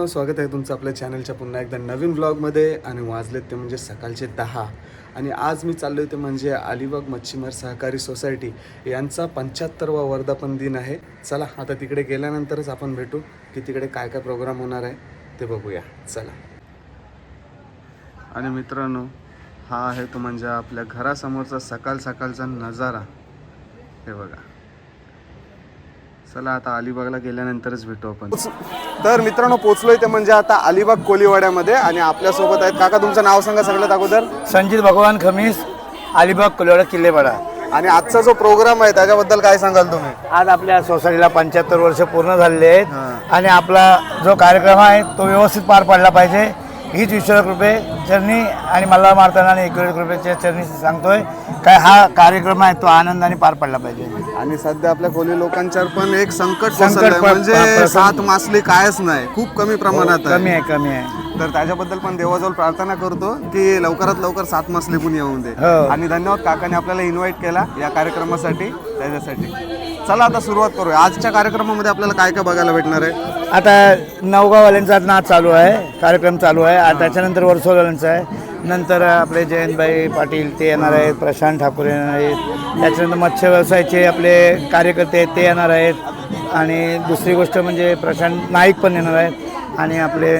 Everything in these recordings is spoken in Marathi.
मित्रांनो स्वागत आहे तुमचं आपल्या चॅनलच्या पुन्हा एकदा नवीन व्लॉगमध्ये आणि वाजलेत ते म्हणजे सकाळचे दहा. आणि आज मी चाललो ते म्हणजे अलिबाग मच्छीमार सहकारी सोसायटी यांचा पंच्याहत्तरवा वर्धापन दिन आहे. चला आता तिकडे गेल्यानंतरच आपण भेटू की तिकडे काय काय प्रोग्राम होणार आहे ते बघूया. चला. आणि मित्रांनो हा आहे तो म्हणजे आपल्या घरासमोरचा सकाळ सकाळचा नजारा. हे बघा. चला आता अलिबागला गेल्यानंतरच भेटू आपण. तर मित्रांनो पोचलोय ते म्हणजे आता अलिबाग कोलीवाड्यामध्ये आणि आपल्यासोबत आहेत. काका तुमचं नाव सांगा सगळ्यात अगोदर. संजित भगवान खमीस अलिबाग कोलवाडा किल्लेपाडा आणि आजचा जो प्रोग्राम आहे त्याच्याबद्दल काय सांगाल तुम्ही? आज आपल्या सोसायटीला पंच्याहत्तर वर्ष पूर्ण झालेले. आहेत आणि आपला जो कार्यक्रम आहे तो व्यवस्थित पार पडला पाहिजे. हीच ईश्वर कृपे चरणी आणि मला मारताना आणि एकवीर कृपेच्या चरणी सांगतोय. काय हा कार्यक्रम आहे तो आनंदाने पार पडला पाहिजे. आणि सध्या आपल्या कोली लोकांच्यावर पण एक संकट संकट कोसळलंय. प- म्हणजे सात मासली कायच नाही खूप कमी प्रमाणात कमी आहे आहे कमी आहे. तर त्याच्याबद्दल पण देवाजवळ प्रार्थना करतो की लवकरात लवकर सात मासली पण येऊन दे. हो. आणि धन्यवाद काकाने आपल्याला इन्व्हाइट केला या कार्यक्रमासाठी त्याच्यासाठी. चला आता सुरुवात करूया. आजच्या कार्यक्रमामध्ये आपल्याला काय काय बघायला भेटणार आहे? आता नवगाववाल्यांचा आज नाच चालू आहे कार्यक्रम चालू आहे. आता त्याच्यानंतर वर्सोवाल्यांचा आहे. नंतर आपले जयंतभाई पाटील ते येणार आहेत. प्रशांत ठाकूर येणार आहेत. त्याच्यानंतर मत्स्य व्यवसायाचे आपले कार्यकर्ते आहेत ते येणार आहेत. आणि दुसरी गोष्ट म्हणजे प्रशांत नाईक पण येणार आहेत. आणि आपले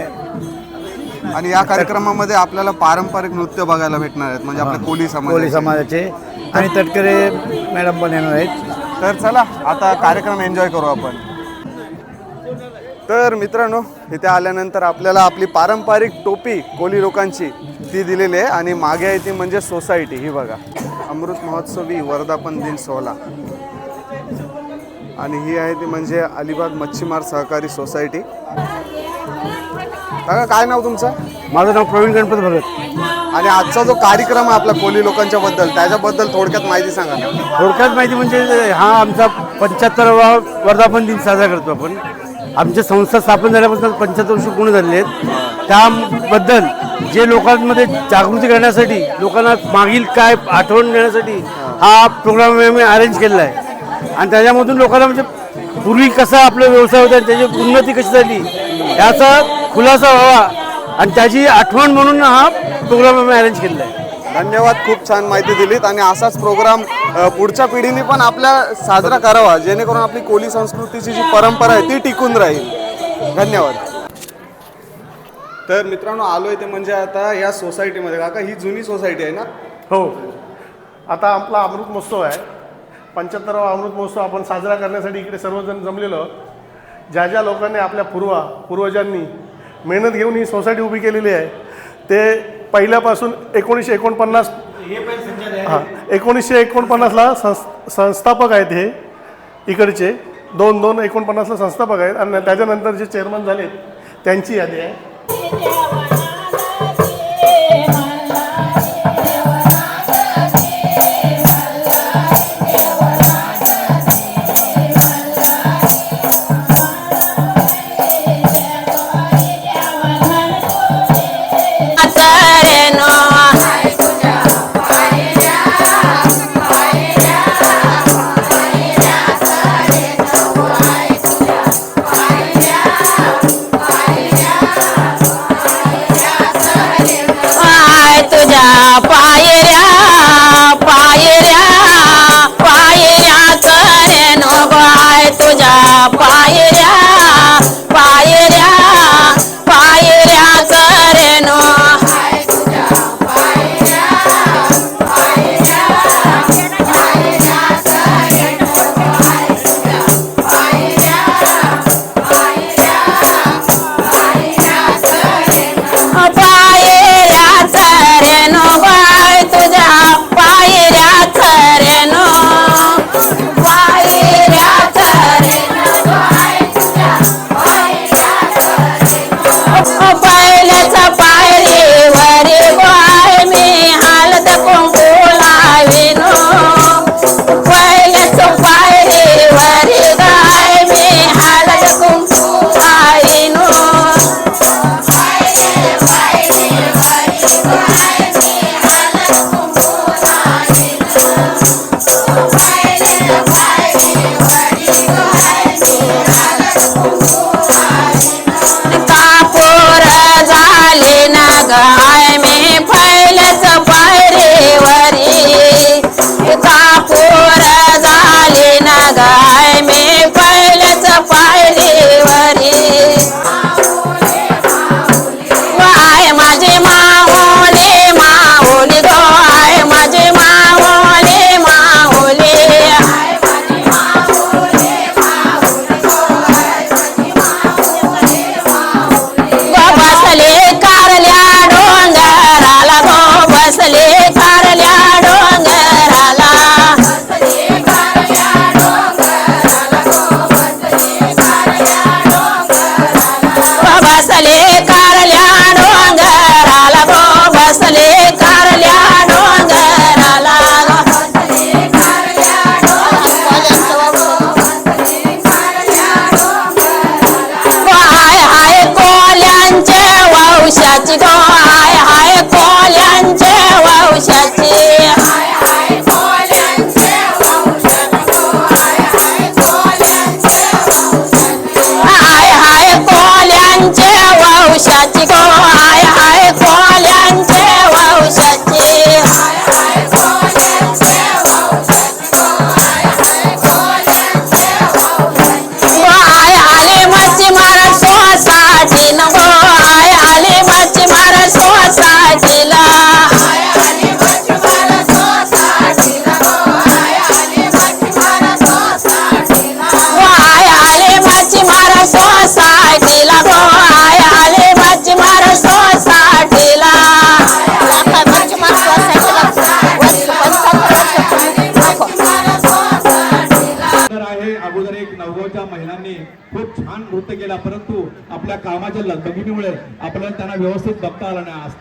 आणि या कार्यक्रमामध्ये आपल्याला पारंपरिक नृत्य बघायला भेटणार आहेत. म्हणजे आपल्या कोली समाज कोळी समाजाचे. आणि तटकरे मॅडम पण येणार आहेत. तर चला आता कार्यक्रम एन्जॉय करू आपण. तर मित्रांनो इथे आल्यानंतर आपल्याला आपली पारंपरिक टोपी कोली लोकांची ती दिलेली आहे. आणि मागे आहे ती म्हणजे सोसायटी ही बघा. अमृत महोत्सवी वर्धापन दिन सोहळा. आणि ही आहे ती म्हणजे अलिबाग मच्छीमार सहकारी सोसायटी काका काय नाव तुमचं? माझं नाव प्रवीण गणपत भगत. आणि आजचा जो कार्यक्रम आहे आपला कोली लोकांच्या बद्दल त्याच्याबद्दल थोडक्यात माहिती सांगा ना. थोडक्यात माहिती म्हणजे हा आमचा पंच्याहत्तरावा वर्धापन दिन साजरा करतो आपण. आमच्या संस्था स्थापन झाल्यापासून पंच्याहत्तर वर्ष पूर्ण झालेले आहेत. त्याबद्दल जे लोकांमध्ये जागृती करण्यासाठी लोकांना मागील काय आठवण देण्यासाठी हा प्रोग्राम आम्ही अरेंज केलेला आहे. आणि त्याच्यामधून लोकांना म्हणजे पूर्वी कसा आपला व्यवसाय होता आणि त्याची उन्नती कशी झाली याचा खुलासा व्हावा आणि त्याची आठवण म्हणून हा प्रोग्राम आम्ही अरेंज केलेला आहे. धन्यवाद खूप छान माहिती दिलीत. आणि असाच प्रोग्राम पुढच्या पिढीने पण आपल्या साजरा करावा जेणेकरून आपली कोली संस्कृतीची जी परंपरा आहे ती टिकून राहील. धन्यवाद. तर मित्रांनो आलोय ते म्हणजे आता या सोसायटीमध्ये काका ही जुनी सोसायटी आहे ना? हो. आता आपला अमृत महोत्सव आहे. पंच्याहत्तरावा अमृत महोत्सव आपण साजरा करण्यासाठी इकडे सर्वजण जमलेलो ज्या ज्या लोकांनी आपल्या पूर्वा पूर्वजांनी मेहनत घेऊन ही सोसायटी उभी केलेली आहे ते पहिल्यापासून एकोणीसशे एकोणपन्नास हां एकोणीसशे एकोणपन्नासला संस संस्थापक आहेत हे इकडचे. दोन दोन एकोणपन्नासला संस्थापक आहेत आणि त्याच्यानंतर जे चेअरमन झालेत त्यांची यादी आहे. केला परंतु आपल्या कामाच्या लगबगीमुळे आपल्याला त्यांना व्यवस्थित बघता आलं नाही आज.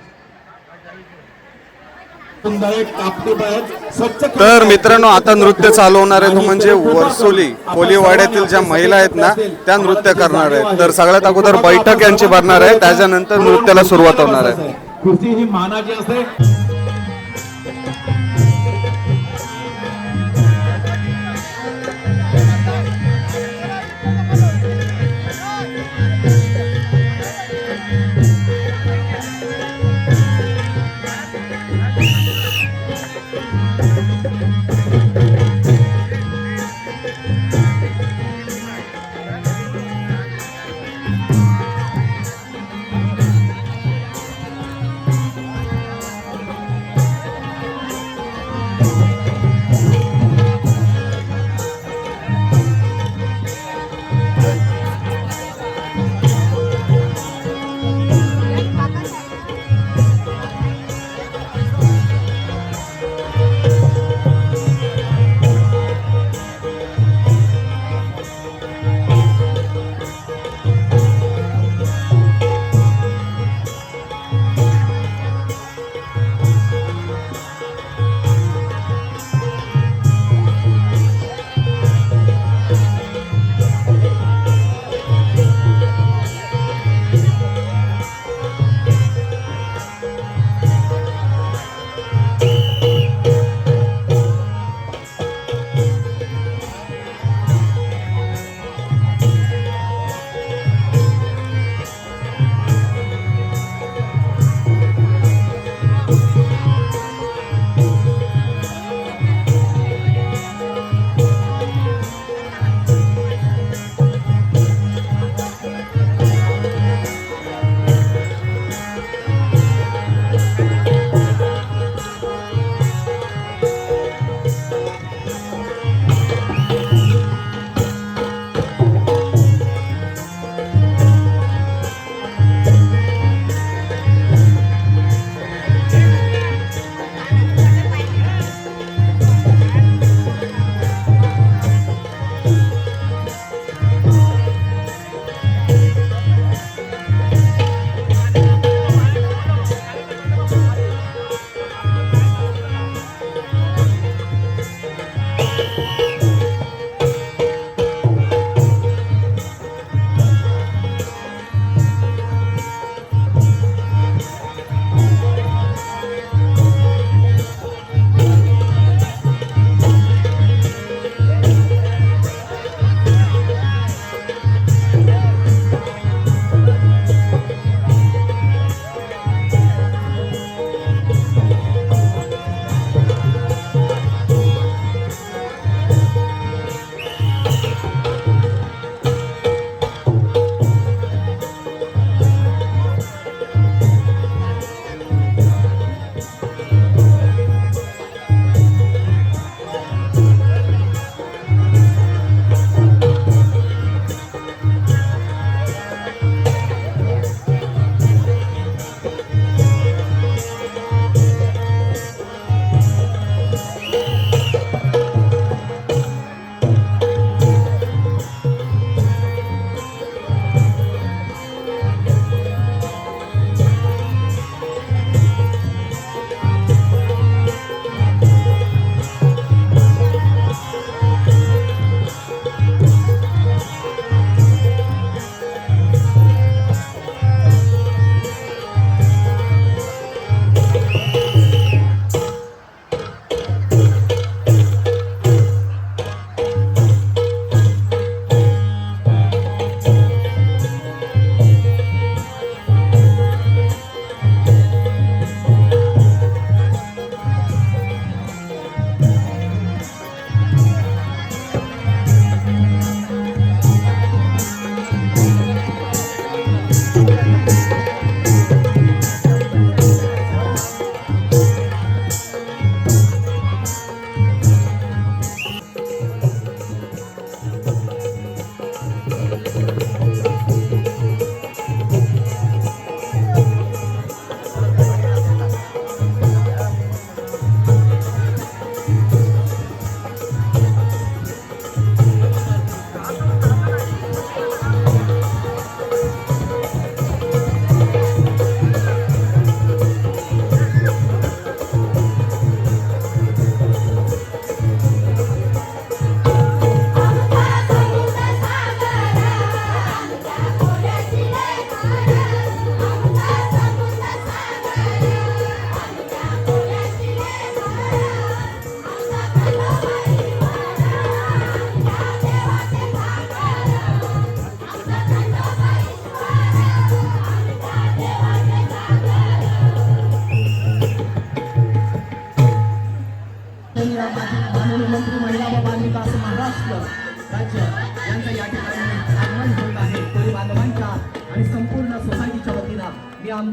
तर मित्रांनो आता नृत्य चालवणार आहे तो म्हणजे वर्सोली कोलीवाड्यातील ज्या महिला आहेत ना त्या नृत्य करणार आहेत. तर सगळ्यात अगोदर बैठक यांची भरणार आहे. त्याच्यानंतर नृत्याला सुरुवात होणार आहे. खुर्ची ही मानाची असते.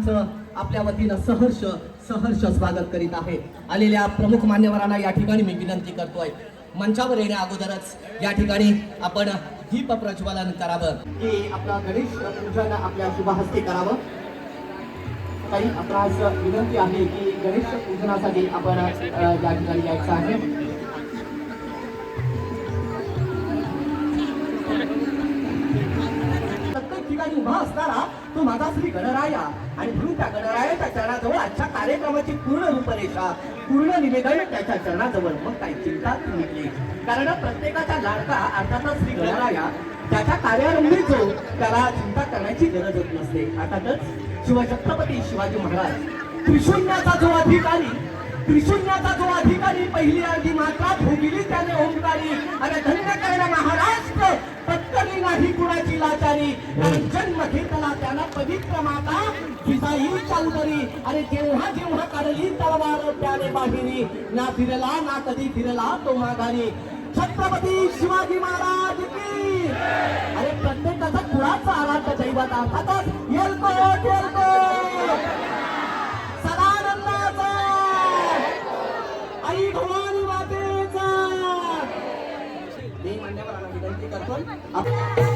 मी आपल्या वतीनं सहर्ष सहर्ष स्वागत करीत आहे. आलेल्या प्रमुख मान्यवरांना या ठिकाणी मी विनंती करतोय. मंचावर येण्या अगोदरच या ठिकाणी आपण दीप प्रज्वलन करावं. की आपला गणेश पूजन आपल्या शुभहस्ते करावं. काही आपणास विनंती आहे की गणेश पूजनासाठी आपण या ठिकाणी यायचं आहे. ठिकाणी उभा असणारा तो माझा श्री गणराया. आणि म्हणून त्या गणरायाच्या चरणाजवळ आजच्या कार्यक्रमाची पूर्ण रूपरेषा पूर्ण निवेदन त्याच्या चरणाजवळ. मग काही चिंता निघली. कारण प्रत्येकाचा लाडका अर्थातच श्री गणराया त्याच्या कार्यारंभी जो त्याला चिंता करण्याची गरज होत नसते. अर्थातच शिवछत्रपती शिवाजी महाराज त्रिशून्याचा जो अधिकारी त्रिशून्याचा जो अधिकारी पहिली अर्धी मात्रा भोगिली त्याने ओंकारी. आणि धन्य करणं महाराष्ट्र भटकली नाही कुणाची लाचारी. कारण जन्म घेतला त्याला पवित्र माता जिजाई चालतरी. आणि जेव्हा जेव्हा काढली तलवार त्याने बाहेरी. ना फिरला ना कधी फिरला तो माघारी. छत्रपती शिवाजी महाराज की. अरे प्रत्येकाचा कुळाचा आराध्य दैवत अर्थातच येलकोट येलकोट विनंती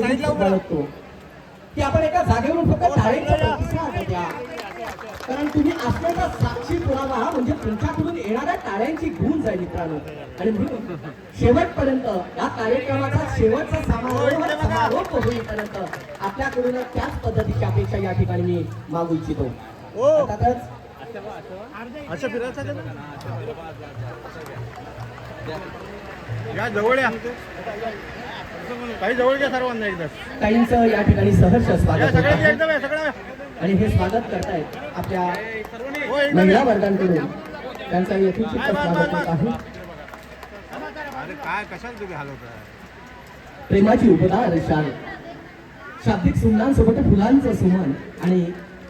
बाळगतो की आपण एका जागेवरून फक्त द्या कारण तुम्ही असलेला साक्षी पुरावा म्हणजे तुमच्याकडून येणाऱ्या टाळ्यांची गुण जाईल मित्रांनो. आणि म्हणून शेवटपर्यंत या कार्यक्रमाचा शेवटचा समारोह समारोप होईपर्यंत आपल्याकडून त्याच पद्धतीची अपेक्षा या ठिकाणी मी मागू इच्छितो. अर्थातच या जवळ या. काही जवळ घ्या सर्वांना एकदा. काहींचं या ठिकाणी सहर्ष स्वागत होत. आहे. एकदम आणि हे स्वागत करतायत आपल्या हो एकदम महिला वर्गांकडून त्यांचा यथोचित स्वागत होत आहे. अरे काय कशाला तुम्ही हलवता प्रेमाची उपदार शाल शाब्दिक सुमनांसोबत फुलांचं सुमन आणि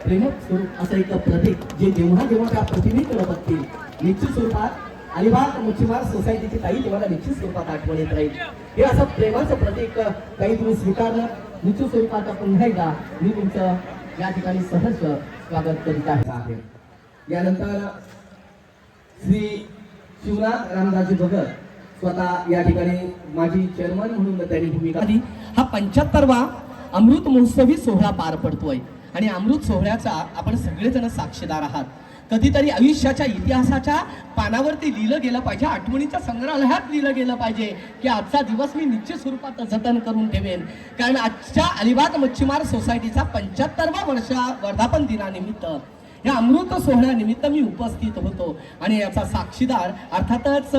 प्रेमक स्वरूप असं एक प्रतीक जे जेव्हा जेव्हा त्या प्रतिमेकडे बघतील निश्चित स्वरूपात अलिबाग मच्छीमार सोसायटीची ताई तुम्हाला निश्चित स्वरूपात आठवण येत राहील. हे असं प्रेमाचं प्रतीक काही तुम्ही स्वीकारलं. निश्चित स्वरूपात पुन्हा एकदा मी तुमचं या ठिकाणी सहर्ष स्वागत करीत आहे. यानंतर श्री शिवनाथ रामदासजी भगत स्वतः या ठिकाणी माजी चेअरमन म्हणून त्यांनी भूमिका हा पंच्याहत्तरवा अमृत महोत्सवी सोहळा पार पडतोय. आणि अमृत सोहळ्याचा आपण सगळेजण साक्षीदार आहात. कधीतरी आयुष्याच्या इतिहासाच्या पानावरती लिहिलं गेलं पाहिजे आठवणीच्या संग्रहालयात लिहिलं गेलं पाहिजे की आजचा दिवस मी निश्चित स्वरूपात जतन करून ठेवेन. कारण आजच्या अलिबाग मच्छीमार सोसायटीचा पंच्याहत्तरवा वर्षा वर्धापन दिनानिमित्त या अमृत सोहळ्यानिमित्त मी उपस्थित होतो. आणि याचा साक्षीदार अर्थातच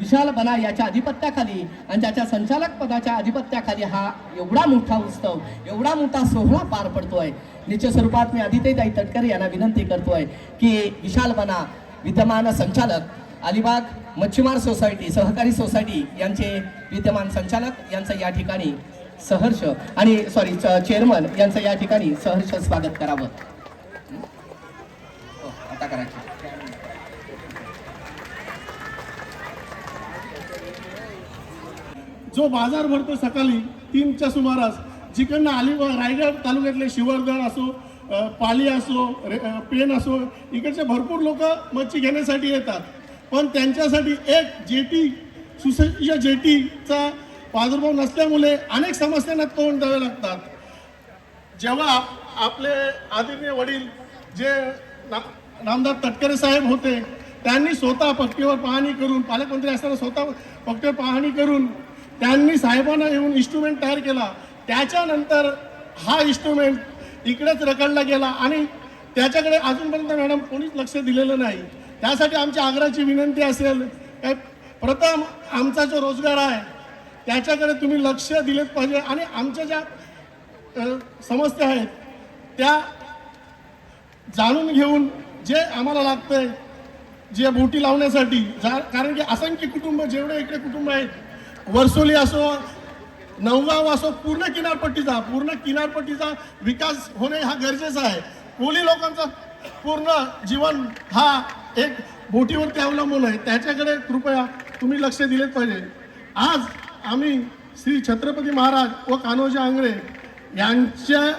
विशाल बना याच्या अधिपत्याखाली आणि त्याच्या संचालक पदाच्या अधिपत्याखाली हा एवढा मोठा उत्सव एवढा मोठा सोहळा पार पडतोय. निश्चित स्वरूपात मी आदित्यताई तटकरे यांना विनंती करतोय की विशाल बना विद्यमान संचालक अलिबाग मच्छीमार सोसायटी सहकारी सोसायटी यांचे विद्यमान संचालक यांचं या ठिकाणी सहर्ष आणि सॉरी चेअरमन यांचं या ठिकाणी सहर्ष स्वागत करावं. हो, आता करायचं. जो बाजार भरतो सकाळी तीनच्या सुमारास जिकडनं अलिबाग रायगड तालुक्यातले शिवरगड असो पाली असो रे पेन असो इकडचे भरपूर लोक मच्छी घेण्यासाठी येतात. पण त्यांच्यासाठी एक जेटी सुसज्ज जेटीचा प्रादुर्भाव नसल्यामुळे अनेक समस्यांना तोंड द्यावे लागतात. जेव्हा आपले आदरणीय वडील जे ना- रामदास तटकरे साहेब होते त्यांनी स्वतः पक्कीवर पाहणी करून पालकमंत्री असताना स्वतः पट्टीवर पाहणी करून त्यांनी साहेबांना येऊन इन्स्ट्रुमेंट तयार केला. त्याच्यानंतर हा इन्स्ट्रुमेंट इकडेच रखडला गेला आणि त्याच्याकडे अजूनपर्यंत मॅडम कोणीच लक्ष दिलेलं नाही. त्यासाठी आमच्या आग्रहाची विनंती असेल काय प्रथम आमचा जो रोजगार आहे त्याच्याकडे तुम्ही लक्ष दिलेच पाहिजे आणि आमच्या ज्या समस्या आहेत त्या जाणून घेऊन जे आम्हाला लागतंय जे बोटी लावण्यासाठी जा कारण की असंख्य कुटुंब जेवढे इकडे कुटुंब आहेत वर्सोली असो नवगाव असो पूर्ण किनारपट्टीचा पूर्ण किनारपट्टीचा विकास होणे हा गरजेचा आहे. कोली लोकांचा पूर्ण जीवन हा एक बोटीवरती अवलंबून आहे. त्याच्याकडे कृपया तुम्ही लक्ष दिलेच पाहिजे. आज आम्ही श्री छत्रपती महाराज व कान्होजी आंग्रे यांच्या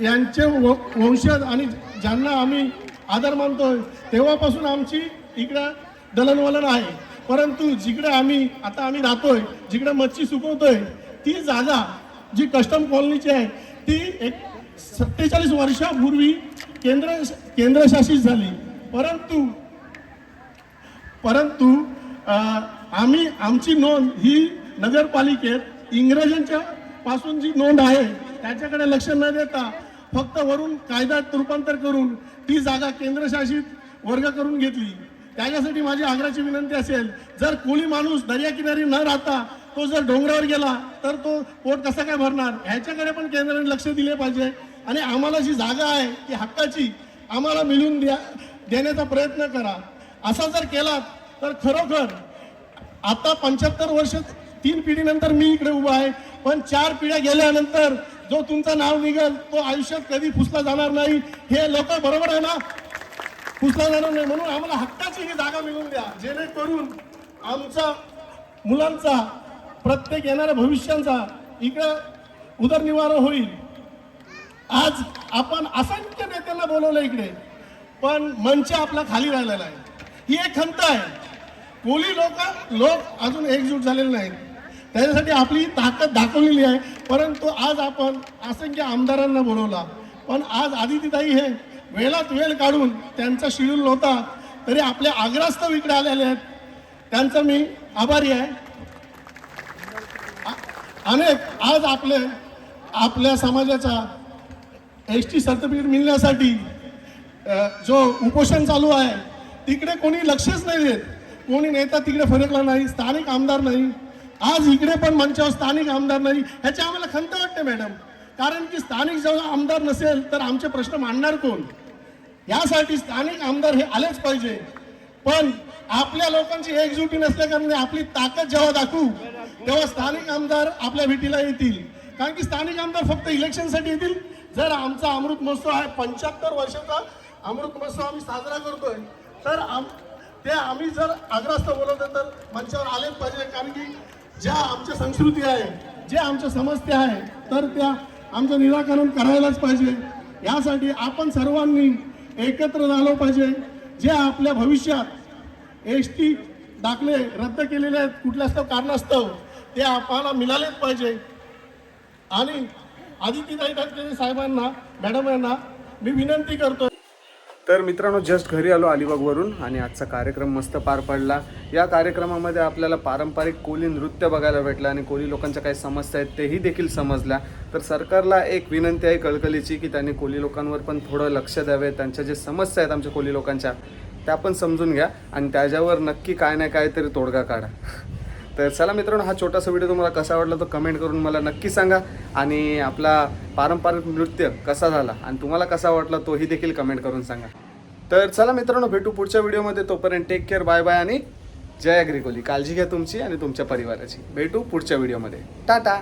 यांचे व- वंशज आणि ज्यांना आम्ही आदर मानतोय तेव्हापासून आमची इकडं दलनवलन आहे. परंतु जिकडे आम्ही आता आम्ही राहतोय जिकडे मच्छी सुकवतोय ती जागा जी कस्टम कॉलनीची आहे ती एक सत्तेचाळीस वर्षापूर्वी केंद्र केंद्रशासित झाली. परंतु परंतु आम्ही आमची नोंद ही नगरपालिकेत इंग्रजांच्या पासून जी नोंद आहे त्याच्याकडे लक्ष न देता फक्त वरून कायद्यात रूपांतर करून ती जागा केंद्रशासित वर्ग करून घेतली. त्याच्यासाठी माझी आग्राची विनंती असेल जर कोणी माणूस दर्याकिनारी न राहता तो जर डोंगरावर गेला तर तो पोट कसा काय भरणार? ह्याच्याकडे पण केंद्राने लक्ष दिले पाहिजे. आणि आम्हाला जी जागा आहे ती हक्काची आम्हाला मिळून द्या देण्याचा प्रयत्न करा. असा जर केला तर खरोखर आता पंच्याहत्तर वर्ष तीन पिढीनंतर मी इकडे उभा आहे. पण चार पिढ्या गेल्यानंतर जो तुमचं नाव निघेल तो आयुष्यात कधी पुसला जाणार नाही. हे लोक बरोबर आहे ना? पुसला जाणार नाही म्हणून आम्हाला हक्काची ही जागा मिळवून द्या. जेणेकरून आमचा मुलांचा प्रत्येक येणाऱ्या भविष्यांचा इकडं उदरनिवार होईल. आज आपण असंख्य नेत्यांना बोलवलं इकडे पण मंच आपला खाली राहिलेला आहे. ही एक खंत आहे. कोली लोक लोक अजून एकजूट झालेले नाहीत. त्याच्यासाठी आपली ताकद दाखवलेली आहे. परंतु आज आपण असंख्य आमदारांना बोलवला. पण आज आदितीताई हे वेळात वेळ काढून त्यांचा शेड्यूल नव्हता तरी आपल्या आग्रास्तव इकडे आलेले आहेत. त्यांचा मी आभारी आहे. अनेक आज आपले आपल्या समाजाचा एस टी सर्टिफिकेट मिळण्यासाठी जो उपोषण चालू आहे तिकडे कोणी लक्षच नाही देत. कोणी नेता तिकडे फरकला नाही स्थानिक आमदार नाही. आज इकडे पण मंचावर स्थानिक आमदार नाही ह्याची आम्हाला खंत वाटते मॅडम कारण की स्थानिक जेव्हा आमदार नसेल तर आमचे प्रश्न मांडणार कोण? यासाठी स्थानिक आमदार हे आलेच पाहिजे. पण आपल्या लोकांची एकजुटी नसल्याकारणाने म्हणजे आपली ताकद जेव्हा दाखवू तेव्हा स्थानिक आमदार आपल्या भेटीला येतील. कारण की स्थानिक आमदार फक्त इलेक्शनसाठी येतील. जर आमचा अमृत महोत्सव आहे पंच्याहत्तर वर्षाचा अमृत महोत्सव आम्ही साजरा करतोय तर आम ते आम्ही जर आग्रस्त बोलवतो तर मंचावर आलेच पाहिजे. कारण की ज्या आमच्या संस्कृती आहे जे आमच्या समस्या आहे तर त्या आमचं निराकरण करायलाच पाहिजे. यासाठी आपण सर्वांनी एकत्र झालो पाहिजे. जे आपल्या भविष्यात एस टी दाखले रद्द केलेले आहेत कुठल्यास्तव कारणास्तव ते आपल्याला मिळालेच पाहिजे. आणि आदित्यताई ठाकरे साहेबांना मॅडम यांना मी विनंती करतो तर मित्रांनो जस्ट घरी आलो अलिबागवरून आणि आजचा कार्यक्रम मस्त पार पडला. या कार्यक्रमामध्ये आपल्याला पारंपरिक कोली नृत्य बघायला भेटलं आणि कोली लोकांच्या काही समस्या आहेत तेही देखील समजल्या. तर सरकारला एक विनंती आहे कळकलीची की त्यांनी कोली लोकांवर पण थोडं लक्ष द्यावे. त्यांच्या जे समस्या आहेत आमच्या कोली लोकांच्या त्या पण समजून घ्या आणि त्याच्यावर नक्की काय नाही काय तरी तोडगा काढा. तर चला मित्रांनो हा छोटासा व्हिडिओ तुम्हाला कसा वाटला तो कमेंट करून मला नक्की सांगा. आणि आपला पारंपरिक नृत्य कसा झाला आणि तुम्हाला कसा वाटला तोही देखील कमेंट करून सांगा. तर चला मित्रांनो भेटू पुढच्या व्हिडिओमध्ये. तोपर्यंत टेक केअर बाय बाय आणि जय अग्रिकोली काळजी घ्या तुमची आणि तुमच्या परिवाराची. भेटू पुढच्या व्हिडिओमध्ये. टाटा!